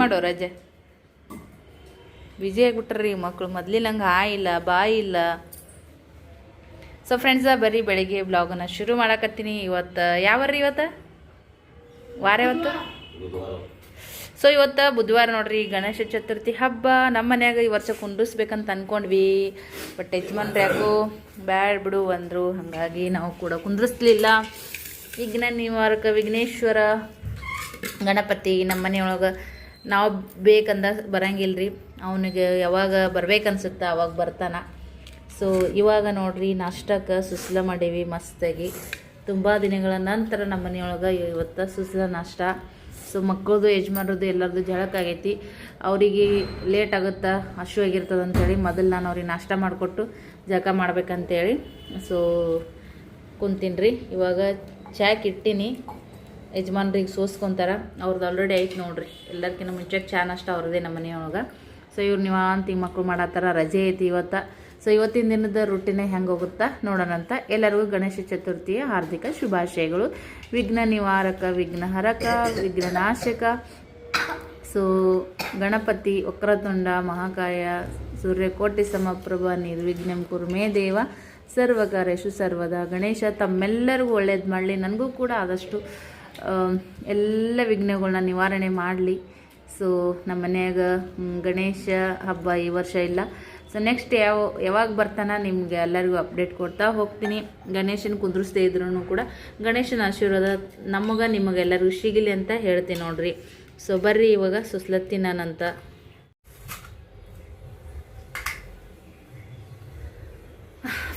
ಮಾಡೋ ರಜೆ? ಬಿಜಿ ಆಗಿಬಿಟ್ರಿ ಮಕ್ಕಳು ಮೊದ್ಲಿನ ಹಂಗೆ ಆ ಇಲ್ಲ, ಬಾಯಿ ಇಲ್ಲ. ಸೊ ಫ್ರೆಂಡ್ಸ ಬರೀ ಬೆಳಿಗ್ಗೆ ಬ್ಲಾಗನ್ನು ಶುರು ಮಾಡಕತ್ತೀನಿ ಇವತ್ತು. ಯಾವರ್ರಿ ಇವತ್ತು? ವಾರ ಇವತ್ತು? ಸೊ ಇವತ್ತು ಬುಧವಾರ ನೋಡ್ರಿ, ಗಣೇಶ ಚತುರ್ಥಿ ಹಬ್ಬ. ನಮ್ಮ ಮನ್ಯಾಗ ಈ ವರ್ಷ ಕುಂಡಿಸ್ಬೇಕಂತ ಅನ್ಕೊಂಡ್ವಿ. ಬಟ್ ಯಜಮಾನ್ರು ಯಾಕೋ ಬ್ಯಾಡ್ ಬಿಡು ಅಂದರು. ಹಾಗಾಗಿ ನಾವು ಕೂಡ ಕುಂದ್ರಿಸ್ಲಿಲ್ಲ ವಿಘ್ನ ನಿವಾರಕ ವಿಘ್ನೇಶ್ವರ ಗಣಪತಿ ನಮ್ಮ ಮನೆಯೊಳಗೆ ನಾವು ಬೇಕಂದ ಬರಂಗಿಲ್ಲ ರೀ ಅವನಿಗೆ ಯಾವಾಗ ಬರ್ಬೇಕನ್ಸುತ್ತೆ ಅವಾಗ ಬರ್ತಾನೆ. ಸೊ ಇವಾಗ ನೋಡ್ರಿ ನಾಷ್ಟಕ್ಕೆ ಸುಸ್ಲ ಮಾಡೀವಿ ಮಸ್ತಾಗಿ. ತುಂಬ ದಿನಗಳ ನಂತರ ನಮ್ಮ ಮನೆಯೊಳಗೆ ಇವತ್ತು ಸುಸ್ಲ ನಾಷ್ಟ. ಸೊ ಮಕ್ಕಳದು ಯಜಮಾನ್ರದ್ದು ಎಲ್ಲರದ್ದು ಜಳಕಾಗೈತಿ ಅವರಿಗೆ ಲೇಟ್ ಆಗುತ್ತಾ, ಹಶು ಆಗಿರ್ತದೆ ಅಂತೇಳಿ ಮೊದಲು ನಾನು ಅವ್ರಿಗೆ ನಾಷ್ಟ ಮಾಡಿಕೊಟ್ಟು ಜಳಕ ಮಾಡ್ಬೇಕಂತೇಳಿ. ಸೊ ಕುಂತೀನಿ ರೀ ಇವಾಗ ಚಾಕ್ ಇಟ್ಟಿನಿ ಯಜಮಾನ್ರಿಗೆ ಸೋಸ್ಕೊಂತಾರ. ಅವ್ರದ್ದು ಆಲ್ರೆಡಿ ಐತೆ ನೋಡ್ರಿ. ಎಲ್ಲರ್ಕಿಂತ ಮುಂಚೆ ಚಾ ಅಷ್ಟ ಅವ್ರದ್ದೇ ನಮ್ಮ ಮನೆಯೊಳಗೆ. ಸೊ ಇವ್ರು ನಿವಾಂತಿ ಮಕ್ಕಳು ಮಾಡತ್ತಾರ ರಜೆ ಐತಿ ಇವತ್ತು. ಸೊ ಇವತ್ತಿನ ದಿನದ ರೊಟ್ಟಿನ ಹೆಂಗೆ ಹೋಗುತ್ತಾ ನೋಡೋಣಂತ ಎಲ್ಲರಿಗೂ ಗಣೇಶ ಚತುರ್ಥಿಯ ಹಾರ್ದಿಕ ಶುಭಾಶಯಗಳು. ವಿಘ್ನ ನಿವಾರಕ ವಿಘ್ನಹರಕ ವಿಘ್ನನಾಶಕ ಸೊ ಗಣಪತಿ, ವಕ್ರತುಂಡ, ಮಹಾಕಾಯ, ಸೂರ್ಯಕೋಟಿ ಸಮಪ್ರಭ, ನಿರ್ವಿಘ್ನಂ ಕುರ್ಮೇ ದೇವ. ಸರ್ವಕಾರ್ಯಶು ಸರ್ವದ ಗಣೇಶ. ತಮ್ಮೆಲ್ಲರಿಗೂ ಒಳ್ಳೇದು ಮಾಡಲಿ. ನನಗೂ ಕೂಡ ಆದಷ್ಟು ಎಲ್ಲ ವಿಘ್ನಗಳನ್ನ ನಿವಾರಣೆ ಮಾಡಲಿ. ಸೊ ನಮ್ಮ ಮನೆಯಾಗ ಗಣೇಶ ಹಬ್ಬ ಈ ವರ್ಷ ಇಲ್ಲ. ಸೊ ನೆಕ್ಸ್ಟ್ ಯಾವ, ಯಾವಾಗ ಬರ್ತಾನ ನಿಮಗೆ ಎಲ್ಲರಿಗೂ ಅಪ್ಡೇಟ್ ಕೊಡ್ತಾ ಹೋಗ್ತೀನಿ. ಗಣೇಶನ ಕುಂದ್ರಿಸ್ದೇ ಇದ್ರೂ ಕೂಡ ಗಣೇಶನ ಆಶೀರ್ವಾದ ನಮಗೆ, ನಿಮಗೆಲ್ಲರಿಗೂ ಸಿಗಲಿ ಅಂತ ಹೇಳ್ತೀನಿ ನೋಡ್ರಿ. ಸೊ ಬರ್ರಿ ಇವಾಗ ಸುಸ್ಲತ್ತಿ ನಾನಂತ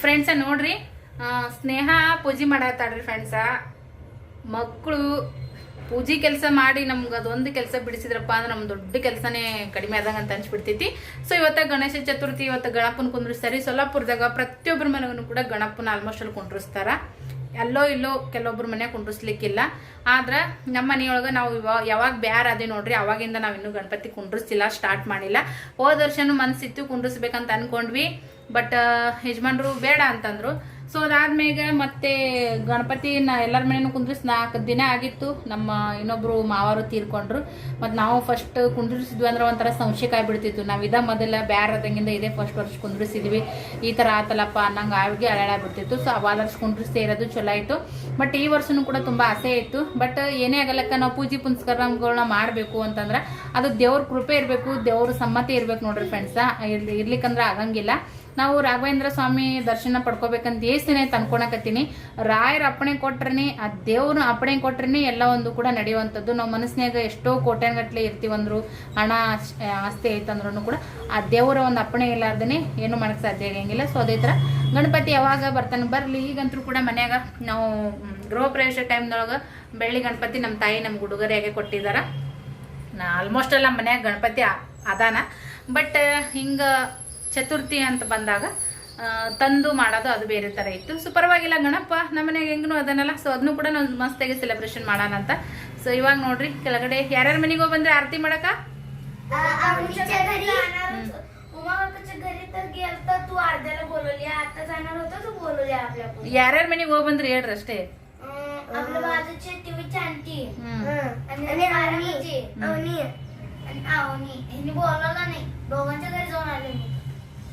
ಫ್ರೆಂಡ್ಸ ನೋಡ್ರಿ ಸ್ನೇಹ ಪೂಜೆ ಮಾಡತ್ತಾಳ್ರಿ ಫ್ರೆಂಡ್ಸ ಮಕ್ಕಳು ಪೂಜೆ ಕೆಲಸ ಮಾಡಿ ನಮ್ಗೆ ಅದೊಂದು ಕೆಲಸ ಬಿಡಿಸಿದ್ರಪ್ಪ ಅಂದ್ರೆ ನಮ್ಮ ದೊಡ್ಡ ಕೆಲಸನೇ ಕಡಿಮೆ ಆದಂಗೆ ಅಂತ ಅನ್ಸ್ಬಿಡ್ತೈತಿ. ಸೊ ಇವತ್ತ ಗಣೇಶ ಚತುರ್ಥಿ, ಇವತ್ತು ಗಣಪನ ಕುಂದ್ರಿಸ್ತಾರೆ. ಸೊಲ್ಲಾಪುರದಾಗ ಪ್ರತಿಯೊಬ್ಬರ ಮನೆಗೂ ಕೂಡ ಗಣಪನ ಆಲ್ಮೋಸ್ಟ್ ಅಲ್ಲಿ ಕುಂಡ್ರಿಸ್ತಾರ ಎಲ್ಲೋ ಇಲ್ಲೋ ಕೆಲವೊಬ್ರ ಮನೆ ಕುಂಡ್ರಿಸ್ಲಿಕ್ಕಿಲ್ಲ ಆದ್ರೆ ನಮ್ಮ ಮನೆಯೊಳಗೆ ನಾವು ಯಾವಾಗ ಬ್ಯಾರ ಅದೇ ನೋಡ್ರಿ, ಅವಾಗಿಂದ ನಾವು ಇನ್ನೂ ಗಣಪತಿ ಕುಂಡ್ರಿಸ್ತಿಲ್ಲ ಸ್ಟಾರ್ಟ್ ಮಾಡಿಲ್ಲ. ಹೋದ ವರ್ಷನೂ ಮನ್ಸಿತ್ತು ಕುಂಡ್ರಿಸ್ಬೇಕಂತ ಅನ್ಕೊಂಡ್ವಿ. ಬಟ್ ಯಜಮಾನ್ರು ಬೇಡ ಅಂತಂದ್ರು. ಸೊ ಅದಾದ್ಮೇಲೆ ಮತ್ತೆ ಗಣಪತಿನ ಎಲ್ಲರ ಮನೇನು ಕುಂದ್ರಿಸಿ ನಾಲ್ಕು ದಿನ ಆಗಿತ್ತು. ನಮ್ಮ ಇನ್ನೊಬ್ರು ಮಾವರು ತೀರ್ಕೊಂಡ್ರು. ಮತ್ತು ನಾವು ಫಸ್ಟ್ ಕುಂದ್ರಿಸಿದ್ವಿ ಅಂದ್ರೆ ಒಂಥರ ಸಂಶಯ ಬಿಡ್ತಿತ್ತು ನಾವು ಇದ ಮೊದಲ ಬ್ಯಾರ ಅದಂಗಿಂದ ಇದೇ ಫಸ್ಟ್ ವರ್ಷ ಕುಂದ್ರಿಸಿದ್ವಿ. ಈ ಥರ ಆತಲಪ್ಪ ಅನ್ನಂಗೆ ಆವಿಗೆ ಬಿಡ್ತಿತ್ತು ಸೊ ವರ್ಷ ಕುಂದ್ರಿಸ್ತಾ ಇರೋದು ಚಲೋ ಆಯಿತು. ಬಟ್ ಈ ವರ್ಷನೂ ಕೂಡ ತುಂಬ ಆಸೆ ಇತ್ತು. ಬಟ್ ಏನೇ ಆಗಲಕ್ಕ ನಾವು ಪೂಜೆ ಪುನಸ್ಕಾರಗಳನ್ನ ಮಾಡಬೇಕು ಅಂತಂದ್ರೆ ಅದು ದೇವ್ರ ಕೃಪೆ ಇರಬೇಕು, ದೇವ್ರ ಸಮ್ಮತಿ ಇರ್ಬೇಕು ನೋಡ್ರಿ ಫ್ರೆಂಡ್ಸ ಇರ್ಲಿ, ಇರ್ಲಿಕ್ಕಂದ್ರೆ ಆಗಂಗಿಲ್ಲ. ನಾವು ರಾಘವೇಂದ್ರ ಸ್ವಾಮಿ ದರ್ಶನ ಪಡ್ಕೋಬೇಕಂತ ಏಸ್ತೇನೆ ಅನ್ಕೊಳಕತ್ತೀನಿ ರಾಯರ ಅಪ್ಪಣೆ ಕೊಟ್ರನಿ, ಆ ದೇವ್ರ ಅಪ್ಪಣೆ ಕೊಟ್ರನಿ ಎಲ್ಲ ಒಂದು ಕೂಡ ನಡೆಯುವಂಥದ್ದು. ನಾವು ಮನಸ್ಸಿನಾಗ ಎಷ್ಟೋ ಕೋಟ್ಯಾನ್ಗಟ್ಲೆ ಇರ್ತೀವಂದ್ರು, ಹಣ ಆಸ್- ಆಸ್ತಿ ಐತಂದ್ರೂ ಕೂಡ ಆ ದೇವರ ಒಂದು ಅಪ್ಪಣೆ ಇಲ್ಲಾರ್ದೇ ಏನು ಮಾಡಕ್ ಸಾಧ್ಯ ಆಗಂಗಿಲ್ಲ. ಸೊ ಅದೇ ಥರ ಗಣಪತಿ ಯಾವಾಗ ಬರ್ತಾನೆ ಬರಲಿ ಈಗಂತೂ ಕೂಡ ಮನ್ಯಾಗ ನಾವು ಗೃಹ ಪ್ರವೇಶ ಟೈಮ್ದೊಳಗೆ ಬೆಳ್ಳಿ ಗಣಪತಿ ನಮ್ಮ ತಾಯಿ ನಮ್ಗೆ ಉಡುಗೊರೆಯಾಗೆ ಕೊಟ್ಟಿದ್ದಾರೆ ನಾ ಆಲ್ಮೋಸ್ಟ್ ಎಲ್ಲ ಮನ್ಯಾಗ ಗಣಪತಿ ಅದಾನ. ಬಟ್ ಹಿಂಗ ಚತುರ್ಥಿ ಅಂತ ಬಂದಾಗ ಆ, ತಂದು ಮಾಡೋದು ಅದು ಬೇರೆ ಥರ ಇತ್ತು ಸೊ ಪರವಾಗಿಲ್ಲ ಗಣಪ ನಮ್ಮ ಮನೆಯಾಗ ಹೆಂಗೂ ಅದನ್ನಲ್ಲ ಸೊ ಅದನ್ನು ಕೂಡ ನಾವು ಮಸ್ತಾಗಿ ಸೆಲೆಬ್ರೇಷನ್ ಮಾಡೋಣ ಅಂತ ಸೊ ಇವಾಗ ನೋಡ್ರಿ ಕೆಳಗಡೆ ಯಾರ್ಯಾರ ಮನೆಗೆ ಹೋಗಿ ಬಂದ್ರೆ ಆರತಿ ಮಾಡಕ आमच्या घरी उमा काकाच्या घरी तर गेलं तर तू अर्ध्याला बोलवली आता जाणार होतं तू बोलवली आपल्या पुढे. ಯಾರ್ಯಾರ ಮನೆಗೆ ಹೋಗಿ ಬಂದ್ರಿ ಹೇಳ್ರಿ ಅಷ್ಟೇ अं, आपल्या बाजूची टीव्हीची आंटी हम्म. आणि बारावीची अवनी आणि आवनी ह्यांनी बोलवलं नाही दोघांच्या घरी जाऊन आले मी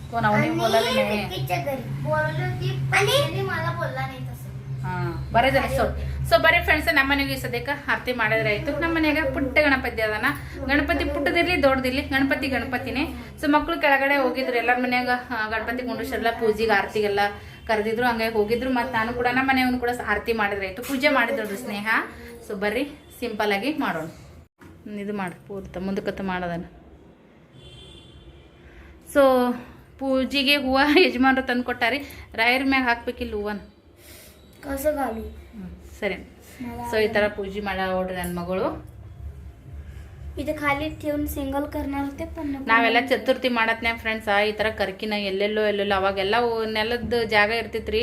कोण ಅವನಿಗೆ बोलायला नाही विक्कीच्या घरी बोलवली होती पण त्यांनी मला बोलला नाही तसं ಹಾ ಬರೇ ಜನ ಸೊ ಸೊ ಬರೀ ಫ್ರೆಂಡ್ಸ್ ನಮ್ಮ ಮನೆಗೆ ಈ ಸದ್ಯಕ್ಕೆ ಆರತಿ ಮಾಡಿದ್ರೆ ಆಯ್ತು ನಮ್ಮ ಮನೆಯಾಗ ಪುಟ್ಟ ಗಣಪತಿ ಅದಾನ ಗಣಪತಿ ಪುಟ್ಟದಿರ್ಲಿ ದೊಡ್ಡದಿರ್ಲಿ ಗಣಪತಿ ಗಣಪತಿನೇ ಸೊ ಮಕ್ಳು ಕೆಳಗಡೆ ಹೋಗಿದ್ರು ಎಲ್ಲರ ಮನ್ಯಾಗ ಆ, ಗಣಪತಿ ಕುಂಡ್ರಿಸೆಲ್ಲ ಪೂಜೆಗೆ ಆರತಿಗೆಲ್ಲ ಕರೆದಿದ್ರು ಹಂಗಾಗಿ ಹೋಗಿದ್ರು ಮತ್ತು ನಾನು ಕೂಡ ನಮ್ಮ ಮನೆಯವನು ಕೂಡ ಆರತಿ ಮಾಡಿದ್ರೆ ಆಯ್ತು ಪೂಜೆ ಮಾಡಿದ್ರು ಸ್ನೇಹ ಸೊ ಬರ್ರಿ ಸಿಂಪಲ್ ಆಗಿ ಮಾಡೋಣ ಹ್ಮ್, ಇದು ಮಾಡಿ ಪೂರ್ತ ಮುಂದಕ್ಕತ್ತ ಮಾಡೋದನ್ನ ಸೊ ಪೂಜೆಗೆ ಹೂವು ಯಜಮಾನ್ರು ತಂದು ಕೊಟ್ಟಾರಿ. ರಾಯರ ಮ್ಯಾಗ ಹಾಕ್ಬೇಕಿಲ್ಲ ಹೂವನ. ಕಸಗಾಲು. ಸರಿ. ಸೊ ಈ ಥರ ಪೂಜೆ ಮಾಡೋಡ್ರಿ ನನ್ನ ಮಗಳು. ಇದು ಖಾಲಿ ಸಿಂಗಲ್ ಕರ್ನಾಟಕ ನಾವೆಲ್ಲ ಚತುರ್ಥಿ ಮಾಡತ್ನ್ಯಾಗ ಫ್ರೆಂಡ್ಸ್ ಈ ಥರ ಕರ್ಕಿನ ಎಲ್ಲೆಲ್ಲೋ ಎಲ್ಲೆಲ್ಲೋ ಅವಾಗೆಲ್ಲ ನೆಲದ ಜಾಗ ಇರ್ತಿತ್ರಿ.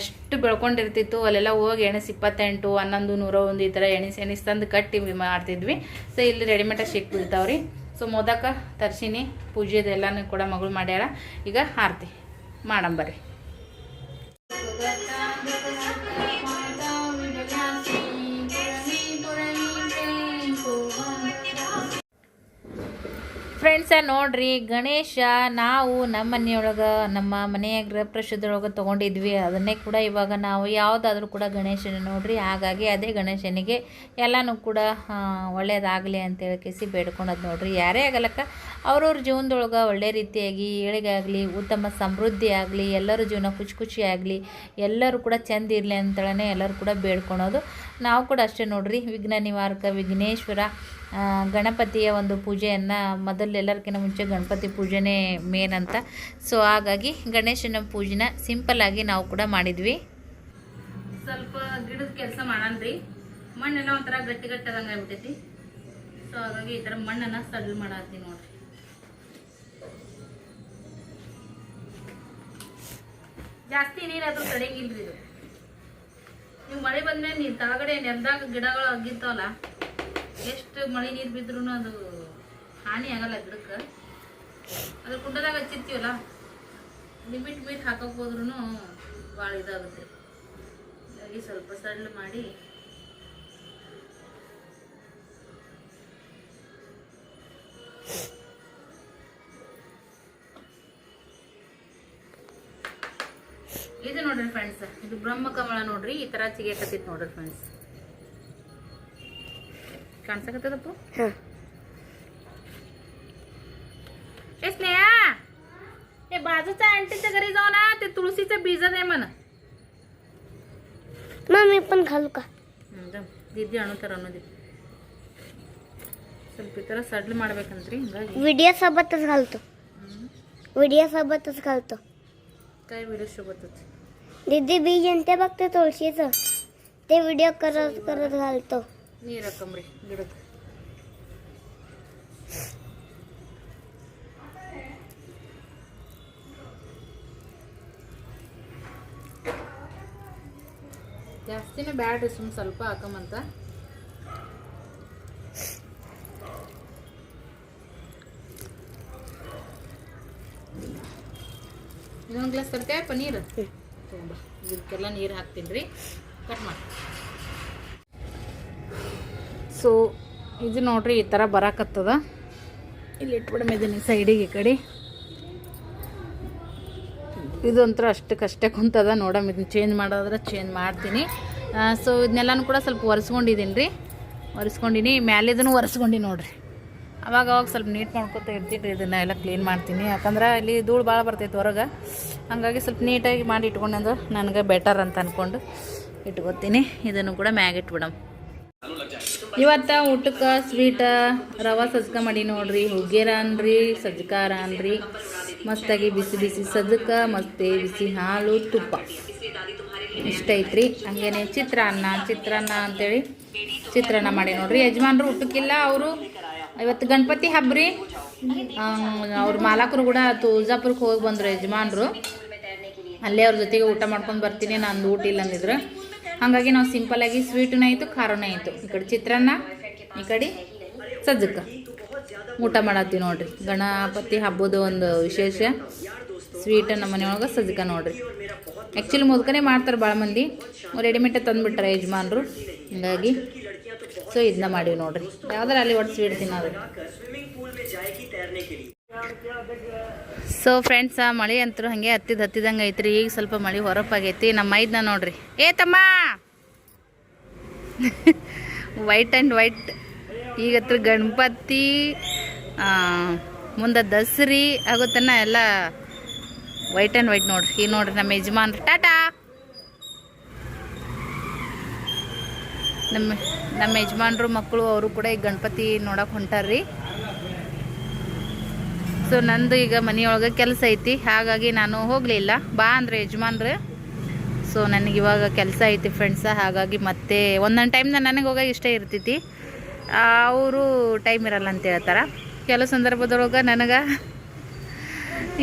ಎಷ್ಟು ಬೆಳ್ಕೊಂಡಿರ್ತಿತ್ತು ಅಲ್ಲೆಲ್ಲ ಹೋಗಿ ಎಣಿಸಿ ಇಪ್ಪತ್ತೆಂಟು ಹನ್ನೊಂದು ನೂರ ಒಂದು ಈ ಥರ ಎಣಿಸಿ ಎಣಿಸ್ತಂದು ಕಟ್ಟಿ ಮಾಡ್ತಿದ್ವಿ. ಸೊ ಇಲ್ಲಿ ರೆಡಿಮೇಡಾಗಿ ಸಿಕ್ಬಿಡ್ತಾವ್ರಿ. ಸೊ ಮೋದಕ ತರ್ಸಿನಿ ಪೂಜೆದೆಲ್ಲನೂ ಕೂಡ ಮಗಳು ಮಾಡ್ಯಾರ ಈಗ ಆರತಿ. ಮಾಡಂಬರ್ರಿ ಫ್ರೆಂಡ್ಸ ನೋಡ್ರಿ, ಗಣೇಶ, ನಾವು ನಮ್ಮ ಮನೆಯೊಳಗೆ ನಮ್ಮ ಮನೆಯ ಗೃಹ ಪ್ರವೇಶದೊಳಗೆ ತೊಗೊಂಡಿದ್ವಿ. ಅದನ್ನೇ ಕೂಡ ಇವಾಗ ನಾವು ಯಾವುದಾದ್ರೂ ಕೂಡ ಗಣೇಶನ ನೋಡ್ರಿ. ಹಾಗಾಗಿ ಅದೇ ಗಣೇಶನಿಗೆ ಎಲ್ಲನೂ ಕೂಡ ಒಳ್ಳೆಯದಾಗಲಿ ಅಂತ ಹೇಳಿ ಕೇಸಿ ಬೇಡ್ಕೊಳೋದು ನೋಡ್ರಿ. ಯಾರೇ ಆಗಲಕ್ಕ, ಅವ್ರವ್ರ ಜೀವನದೊಳಗೆ ಒಳ್ಳೆ ರೀತಿಯಾಗಿ ಏಳಿಗೆ ಉತ್ತಮ ಸಮೃದ್ಧಿ ಆಗಲಿ, ಎಲ್ಲರ ಜೀವನ ಖುಷಿ ಖುಷಿ ಆಗಲಿ, ಎಲ್ಲರೂ ಕೂಡ ಚೆಂದ ಇರಲಿ ಅಂತೇಳಿ ಎಲ್ಲರೂ ಕೂಡ ಬೇಡ್ಕೊಳೋದು. ನಾವು ಕೂಡ ಅಷ್ಟೇ ನೋಡ್ರಿ. ವಿಘ್ನ ನಿವಾರಕ ವಿಘ್ನೇಶ್ವರ ಗಣಪತಿಯ ಒಂದು ಪೂಜೆಯನ್ನು ಮೊದಲು ಎಲ್ಲರಿಗಿಂತ ಮುಂಚೆ ಗಣಪತಿ ಪೂಜೆನೇ ಮೇನ್ ಅಂತ. ಸೊ ಹಾಗಾಗಿ ಗಣೇಶನ ಪೂಜೆನ ಸಿಂಪಲ್ಲಾಗಿ ನಾವು ಕೂಡ ಮಾಡಿದ್ವಿ. ಸ್ವಲ್ಪ ಗಿಡದ ಕೆಲಸ ಮಾಡನ್ರಿ ಮಣ್ಣೆಲ್ಲ ಒಂಥರ ಗಟ್ಟಿ ಗಟ್ಟದಂಗೆ ಆಗ್ಬಿಟ್ಟೈತಿ ಸೊ ಹಾಗಾಗಿ ಈ ಥರ ಮಣ್ಣನ್ನು ಸಡ್ಲ್ ಮಾಡತ್ತೀನಿ ನೋಡ್ರಿ. ಜಾಸ್ತಿ ನೀರಾದ್ರೂ ತಡೆಗಿಲ್ರಿ ಇದು. ನೀವು ಮಳೆ ಬಂದ್ಮೇಲೆ ನೀರು ತಳಗಡೆ ನೆಲದಾಗ ಗಿಡಗಳು ಆಗಿರ್ತಾವಲ್ಲ ಎಷ್ಟು ಮಳೆ ನೀರು ಬಿದ್ರೂ ಅದು ಹಾನಿ ಆಗಲ್ಲ ಗಿಡಕ್ಕೆ. ಅದ್ರ ಕುಂಡದಾಗ ಹಚ್ಚಿರ್ತೀವಲ್ಲ, ಲಿಮಿಟ್ ಮೀಟ್ ಹಾಕಕ್ಕೆ ಹೋದ್ರೂ ಭಾಳ ಇದಾಗುತ್ತೆ. ಹಾಗಾಗಿ ಸ್ವಲ್ಪ ಸಣ್ಣ ಮಾಡಿ. ಇದು ನೋಡ್ರಿ ಫ್ರೆಂಡ್ಸ್ ಇದು ಬ್ರಹ್ಮ ಕಮಲ ನೋಡ್ರಿ, ಈ ತರ ಚಿಗಿಯಕತ್ತಿತ್ತು ನೋಡ್ರಿ ಫ್ರೆಂಡ್ಸ್ ಕಾಣಿಸಕತ್ತದಪ್ಪ ए स्नेहा हे बाजूच्या आंटीच्या घरी जाऊ ना ते तुळशीचं बीज दे म्हण मम्मी पण घालू का ದಿದ್ದಿ ಅಣುತ್ತಾರ ಅನ್ನೋದಿ ಸ್ವಲ್ಪ ಈ ಥರ ಸಡ್ಲ್ ಮಾಡ್ಬೇಕಂತ್ರಿ ಹಿಂಗಾಗಿ व्हिडिओ सोबतच घालतो व्हिडिओ सोबतच घालतो काय व्हिडिओ सोबतच दीदी बीज आणि ते बघते तुळशीचं ते व्हिडिओ करत करत घालतो ನೀರು ಹಾಕಂಬ್ರಿ ಗಿಡಕ್ಕೆ. ಜಾಸ್ತಿನೇ ಬ್ಯಾಡ್ರಿ ಸುಮ್ ಸ್ವಲ್ಪ ಹಾಕಮಂತ ಇನ್ನೊಂದು ಗ್ಲಾಸ್ ತರ್ತೀಯ ಪನ್ನೀರ್ ತುಂಬ ಇದಕ್ಕೆಲ್ಲ ನೀರು ಹಾಕ್ತೀನಿ ರೀ. ಕಟ್ ಮಾಡಿ. ಸೊ ಇದು ನೋಡ್ರಿ ಈ ಥರ ಬರಾಕತ್ತದ. ಇಲ್ಲಿ ಇಟ್ಬಿಡಮಿದ್ದೀನಿ ಸೈಡಿಗೆ ಈ ಕಡೆ. ಇದೊಂಥರ ಅಷ್ಟಕ್ಕಷ್ಟೇ ಕುಂತದ. ನೋಡಮ್ ಇದನ್ನ ಚೇಂಜ್ ಮಾಡೋದ್ರೆ ಚೇಂಜ್ ಮಾಡ್ತೀನಿ. ಸೊ ಇದನ್ನೆಲ್ಲನೂ ಕೂಡ ಸ್ವಲ್ಪ ಒರೆಸ್ಕೊಂಡಿದ್ದೀನಿ ರೀ ಒರೆಸ್ಕೊಂಡಿನಿ, ಮ್ಯಾಲಿದನ್ನು ಒರೆಸ್ಕೊಂಡು ನೋಡಿರಿ. ಅವಾಗ ಅವಾಗ ಸ್ವಲ್ಪ ನೀಟ್ ಮಾಡ್ಕೊತ ಇರ್ತೀನಿ ರೀ ಇದನ್ನೆಲ್ಲ ಕ್ಲೀನ್ ಮಾಡ್ತೀನಿ. ಯಾಕಂದ್ರೆ ಇಲ್ಲಿ ಧೂಳು ಭಾಳ ಬರ್ತೈತೆ ಹೊರಗೆ. ಹಾಗಾಗಿ ಸ್ವಲ್ಪ ನೀಟಾಗಿ ಮಾಡಿ ಇಟ್ಕೊಂಡ್ರೆ ನನಗೆ ಬೆಟರ್ ಅಂತ ಅಂದ್ಕೊಂಡು ಇಟ್ಕೊತೀನಿ. ಇದನ್ನು ಕೂಡ ಮ್ಯಾಗ ಇಟ್ಬಿಡಮ್ ಇವತ್ತ ಊಟಕ್ಕೆ ಸ್ವೀಟ ರವಾ ಸಜ್ಕ ಮಾಡಿ ನೋಡ್ರಿ, ಹುಗ್ಗೇರ ಅನ್ರಿ, ಸಜ್ಕಾರ ಅನ್ರಿ. ಮಸ್ತಾಗಿ ಬಿಸಿ ಬಿಸಿ ಸಜ್ಕ ಮತ್ತೆ ಬಿಸಿ ಹಾಲು, ತುಪ್ಪ. ಇಷ್ಟ ಐತ್ರಿ. ಹಂಗೇನೆ ಚಿತ್ರಾನ್ನ ಚಿತ್ರಾನ್ನ ಅಂತೇಳಿ ಚಿತ್ರಾನ್ನ ಮಾಡಿ ನೋಡ್ರಿ. ಯಜಮಾನ್ರು ಊಟಕ್ಕಿಲ್ಲ ಅವರು. ಇವತ್ತು ಗಣಪತಿ ಹಬ್ಬ ರೀ ಅವ್ರ ಮಾಲಕರು ಕೂಡ ತುಳಜಾಪುರಕ್ಕೆ ಹೋಗಿ ಬಂದರು ಯಜಮಾನ್ರು. ಅಲ್ಲೇ ಅವ್ರ ಜೊತೆಗೆ ಊಟ ಮಾಡ್ಕೊಂಡು ಬರ್ತೀನಿ, ನಂದು ಊಟ ಇಲ್ಲ ಅಂದಿದ್ರು ಹಾಗಾಗಿ ನಾವು ಸಿಂಪಲಾಗಿ ಸ್ವೀಟೂ ಆಯಿತು, ಖಾರನೂ ಆಯಿತು. ಈ ಕಡೆ ಚಿತ್ರಾನ್ನ, ಈ ಕಡೆ ಸಜ್ಜಕ. ಊಟ ಮಾಡತ್ತೀವಿ ನೋಡ್ರಿ. ಗಣಪತಿ ಹಬ್ಬದ ಒಂದು ವಿಶೇಷ. ಸ್ವೀಟ್ ನಮ್ಮ ಮನೆಯೊಳಗೆ ಸಜ್ಜಕ ನೋಡ್ರಿ. ಆ್ಯಕ್ಚುಲಿ ಮುದ್ಕನೇ ಮಾಡ್ತಾರೆ ಭಾಳ ಮಂದಿ. ರೆಡಿಮೇಡ್ ತಂದುಬಿಟ್ರೆ ಯಜಮಾನ್ರು. ಹಿಂಗಾಗಿ ಸೊ ಇದನ್ನ ಮಾಡೀವಿ ನೋಡ್ರಿ. ಯಾವ್ದಾರ ಅಲ್ಲಿ ಒಟ್ಟು ಸ್ವೀಟ್ ತಿನ್ನೋದು. ಸೊ ಫ್ರೆಂಡ್ಸ ಮಳೆ ಅಂತೂ ಹಾಗೆ ಹತ್ತಿದ ಹತ್ತಿದಂಗೆ ಐತ್ರಿ. ಈಗ ಸ್ವಲ್ಪ ಮಳೆ ಹೊರಪಾಗೈತಿ. ನಮ್ಮ ಮೈದ್ನ ನೋಡ್ರಿ. ಏ ತಮ್ಮ! ವೈಟ್ ಆ್ಯಂಡ್ ವೈಟ್ ಈಗತ್ರ ಗಣಪತಿ ಆ, ಮುಂದೆ ದಸರಿ ಆಗುತ್ತನ ಎಲ್ಲ ವೈಟ್ ಆ್ಯಂಡ್ ವೈಟ್ ನೋಡ್ರಿ. ಈಗ ನೋಡ್ರಿ ನಮ್ಮ ಯಜಮಾನ್ರು. ಟಾಟಾ! ನಮ್ಮ ನಮ್ಮ ಯಜಮಾನ್ರು ಮಕ್ಕಳು ಅವರು ಕೂಡ ಈಗ ಗಣಪತಿ ನೋಡಕ್ಕೆ ಹೊಂಟಾರ್ರಿ. ಸೊ ನಂದು ಈಗ ಮನೆಯೊಳಗೆ ಕೆಲಸ ಐತಿ. ಹಾಗಾಗಿ ನಾನು ಹೋಗಲಿಲ್ಲ. ಬಾ ಅಂದ್ರೆ ಯಜಮಾನ್ರೆ. ಸೊ ನನಗೆ ಇವಾಗ ಕೆಲಸ ಐತಿ ಫ್ರೆಂಡ್ಸ ಹಾಗಾಗಿ ಮತ್ತೆ ಒಂದೊಂದು ಟೈಮ್ನ ನನಗೆ ಹೋಗೋ ಇಷ್ಟ ಇರ್ತೈತಿ. ಅವರು ಟೈಮ್ ಇರಲ್ಲ ಅಂತ ಹೇಳ್ತಾರೆ. ಕೆಲವು ಸಂದರ್ಭದೊಳಗೆ ನನಗೆ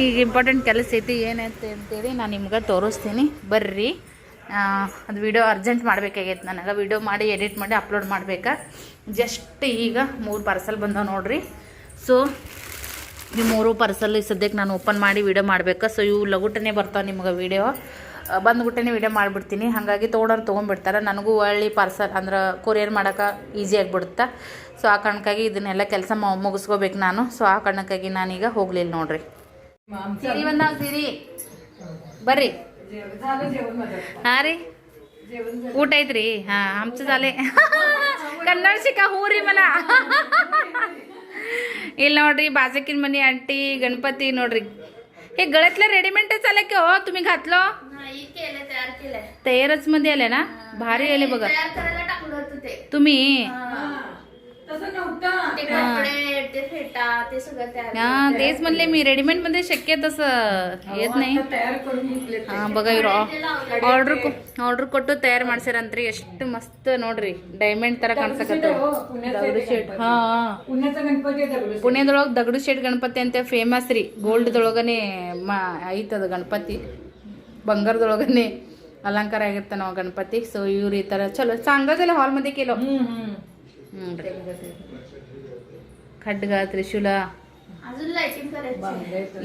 ಈಗ ಇಂಪಾರ್ಟೆಂಟ್ ಕೆಲಸ ಐತಿ. ಏನೈತೆ ಅಂತೇಳಿ ನಾನು ನಿಮ್ಗೆ ತೋರಿಸ್ತೀನಿ. ಬರ್ರಿ. ಅದು ವಿಡಿಯೋ ಅರ್ಜೆಂಟ್ ಮಾಡಬೇಕಾಗೈತೆ ನನಗೆ. ವಿಡಿಯೋ ಮಾಡಿ ಎಡಿಟ್ ಮಾಡಿ ಅಪ್ಲೋಡ್ ಮಾಡಬೇಕಾ. ಜಸ್ಟ್ ಈಗ ಮೂರು ಪಾರ್ಸಲ್ ಬಂದವು ನೋಡ್ರಿ. ಸೊ ನೀವು ಮೂರು ಪಾರ್ಸಲ್ ಸದ್ಯಕ್ಕೆ ನಾನು ಓಪನ್ ಮಾಡಿ ವೀಡಿಯೋ ಮಾಡಬೇಕು. ಸೊ ಇವು ಲಗುಟನೇ ಬರ್ತಾವೆ ನಿಮ್ಗೆ ವೀಡಿಯೋ ಬಂದ್ಬಿಟ್ಟೇ ವೀಡಿಯೋ ಮಾಡಿಬಿಡ್ತೀನಿ. ಹಾಗಾಗಿ ತೋಡೋರು ತೊಗೊಂಡ್ಬಿಡ್ತಾರೆ. ನನಗೂ ಒಳ್ಳೆ ಪಾರ್ಸಲ್ ಅಂದ್ರೆ ಕೊರಿಯರ್ ಮಾಡೋಕೆ ಈಸಿ ಆಗಿಬಿಡುತ್ತೆ. ಸೊ ಆ ಕಾರಣಕ್ಕಾಗಿ ಇದನ್ನೆಲ್ಲ ಕೆಲಸ ಮುಗಿಸ್ಕೋಬೇಕು ನಾನು. ಸೊ ಆ ಕಾರಣಕ್ಕಾಗಿ ನಾನೀಗ ಹೋಗ್ಲಿಲ್ಲ ನೋಡ್ರಿ. ಸೀರಿ ಬರ್ರಿ. ಹಾಂ ರೀ. ಊಟ ಐತ್ರಿ. ಹಾಂ ಹಂಸದಾಲೆ ಕನ್ನಡ ಸಿಕ್ಕ ಹೂರಿ ಮಲ ಇಲ್ಲಿ ನೋಡ್ರಿ बाजूकीन मनी आंटी गणपती ನೋಡ್ರಿ हे गळ्यातलं रेडीमेड चालले हो तुम्ही घातलो नाही केलं तयार केलंय तयारच मध्ये आले ना भारी आले बघा तयार करायला टाकलं होतं ते तुम्ही ते सगळं हा तेच म्हणले मी रेडीमेड मध्ये शक्य तस येत नाही ಹಾ ಬಗ ಇವ್ರು ಆರ್ಡ್ರ್ ಆರ್ಡ್ರ್ ಕೊಟ್ಟು ತಯಾರು ಮಾಡ್ಸ್ಯಾರಂತ್ರಿ ಎಷ್ಟು ಮಸ್ತ್ ನೋಡ್ರಿ ಡೈಮಂಡ್ ತರ ಕಾಣಿಸಕತ್ತ. ದगडू ಹಾ ಪುಣ್ಯದೊಳಗೆ ದಗಡು ಶೇಟ್ ಗಣಪತಿ ಅಂತ ಫೇಮಸ್ ರೀ ಗೋಲ್ಡ್ದೊಳಗನೆ ಐತದ ಗಣಪತಿ. ಬಂಗಾರದೊಳಗನೆ ಅಲಂಕಾರ ಆಗಿರ್ತಾನ ಗಣಪತಿ ಸೊ ಇವ್ರಿ ಈ ತರ ಚಲೋ ಹಾಲ್ मध्ये केलं ಖಡ್ಗ ತ್ರಿಶೂಲ.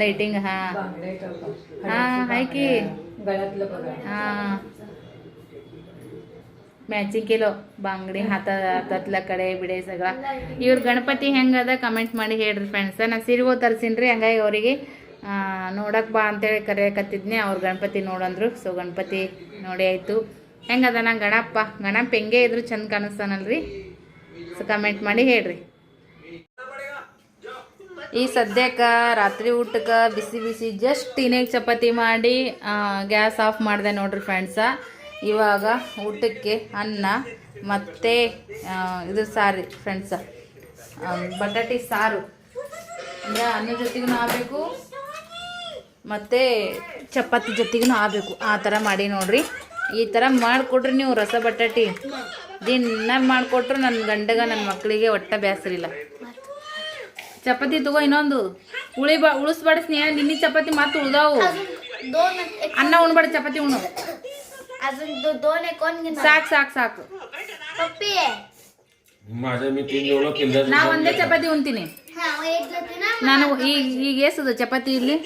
ಲೈಟಿಂಗ್ ಹಾ. ಹಾ ಹಾಕಿ ಹಾಂ. ಮ್ಯಾಚಿಂಗ್ ಕಿಲೋ ಬಂಗಡಿ ಹಾತ ತತ್ಲ ಕಡೆ ಬಿಡೆ ಸಗಳ ಇವ್ರ ಗಣಪತಿ ಹೆಂಗದ ಕಮೆಂಟ್ ಮಾಡಿ ಹೇಳ್ರಿ ಫ್ರೆಂಡ್ಸ್ ನಾನು ಸಿರಿಗೋ ತರ್ಸಿನ್ರಿ ಹಂಗಾಗಿ ಅವರಿಗೆ ನೋಡಕ್ಕೆ ಬಾ ಅಂತೇಳಿ ಕರೆಯಕತ್ತಿದ್ನಿ. ಅವ್ರ ಗಣಪತಿ ನೋಡಂದ್ರು. ಸೊ ಗಣಪತಿ ನೋಡಿ ಆಯಿತು. ಹೆಂಗದ ನಾ ಗಣಪ್ಪ? ಗಣಪ ಹೆಂಗೆ ಇದ್ರು ಚಂದ ಕಾಣಿಸ್ತಾನಲ್ರಿ? ಸೊ ಕಮೆಂಟ್ ಮಾಡಿ ಹೇಳ್ರಿ. ಈ ಸದ್ಯಕ್ಕೆ ರಾತ್ರಿ ಊಟಕ್ಕೆ ಬಿಸಿ ಬಿಸಿ ಜಸ್ಟ್ ಟೀನೇಗ್ ಚಪಾತಿ ಮಾಡಿ ಗ್ಯಾಸ್ ಆಫ್ ಮಾಡಿದೆ ನೋಡ್ರಿ ಫ್ರೆಂಡ್ಸ ಇವಾಗ ಊಟಕ್ಕೆ ಅನ್ನ ಮತ್ತೆ ಇದು ಸಾರಿ ಫ್ರೆಂಡ್ಸ ಬಟಾಟಿ ಸಾರು. ಅಂದರೆ ಅನ್ನ ಜೊತೆಗೂ ಆಗಬೇಕು ಮತ್ತು ಚಪಾತಿ ಜೊತೆಗೂ ಆಗಬೇಕು ಆ ಥರ ಮಾಡಿ ನೋಡ್ರಿ. ಈ ಥರ ಮಾಡಿಕೊಡ್ರಿ ನೀವು ರಸ ಬಟಾಟಿ. ದಿನ ಮಾಡಿಕೊಟ್ರು ನನ್ನ ಗಂಡಗ ನನ್ನ ಮಕ್ಕಳಿಗೆ ಒಟ್ಟ ಬೇಸರಿಲ್ಲ ಚಪಾತಿ ತಗೋ ಇನ್ನೊಂದು. ಉಳಿ ಬಾ ಉಳಿಸ್ಬಾಡ ಸ್ನೇಹ ನಿನ್ನ ಚಪಾತಿ ಮತ್ತೆ ಉಳ್ದಾವು. ಅನ್ನ ಉಣ್ಬಾಡ ಚಪಾತಿ ಉಣ್ಣು. ಸಾಕು ಸಾಕು ಸಾಕು. ನಾ ಒಂದೇ ಚಪಾತಿ ಉಣ್ತೀನಿ. ನಾನು ಈಗ ಈಗ ಏಸದು ಚಪಾತಿ ಇಲ್ಲಿ?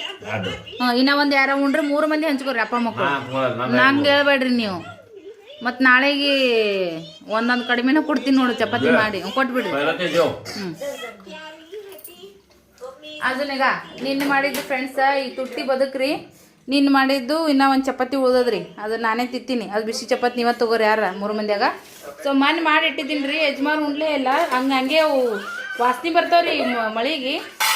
ಹಾಂ ಇನ್ನ ಒಂದು ಯಾರೋ ಉಂಡ್ರೆ ಮೂರು ಮಂದಿ ಹಂಚ್ಕೋರಿ ಅಪ್ಪ ಮಕ್ಕಳು ನಂಗೆ ಹೇಳ್ಬೇಡ್ರಿ ನೀವು. ಮತ್ತು ನಾಳೆಗೆ ಒಂದೊಂದು ಕಡಿಮೆನೂ ಕೊಡ್ತೀನಿ ನೋಡು ಚಪಾತಿ ಮಾಡಿ. ಕೊಟ್ಬಿಡ್ರಿ ಹ್ಞೂ ಅದನ್ನೀಗ ನಿನ್ನ ಮಾಡಿದ್ದು ಫ್ರೆಂಡ್ಸ ಈ ತುಟ್ಟಿ ಬದುಕ್ರಿ. ನಿನ್ನ ಮಾಡಿದ್ದು ಇನ್ನೂ ಒಂದು ಚಪಾತಿ ಉಳ್ದದ್ರಿ. ಅದು ನಾನೇ ತಿತ್ತೀನಿ ಅದು ಬಿಸಿ ಚಪಾತಿ ಇವತ್ತು ತಗೋರಿ ಯಾರ ಮೂರು ಮಂದಿಯಾಗ. ಸೊ ಮನೆ ಮಾಡಿಟ್ಟಿದ್ದೀನಿ ರೀ ಯಜಮಾನ್ ಉಂಡ್ಲೇ ಇಲ್ಲ. ಹಂಗೆ ಹಂಗೆ ವಾಸನೆ ಬರ್ತಾವ್ರಿ ಮಳಿಗೆ.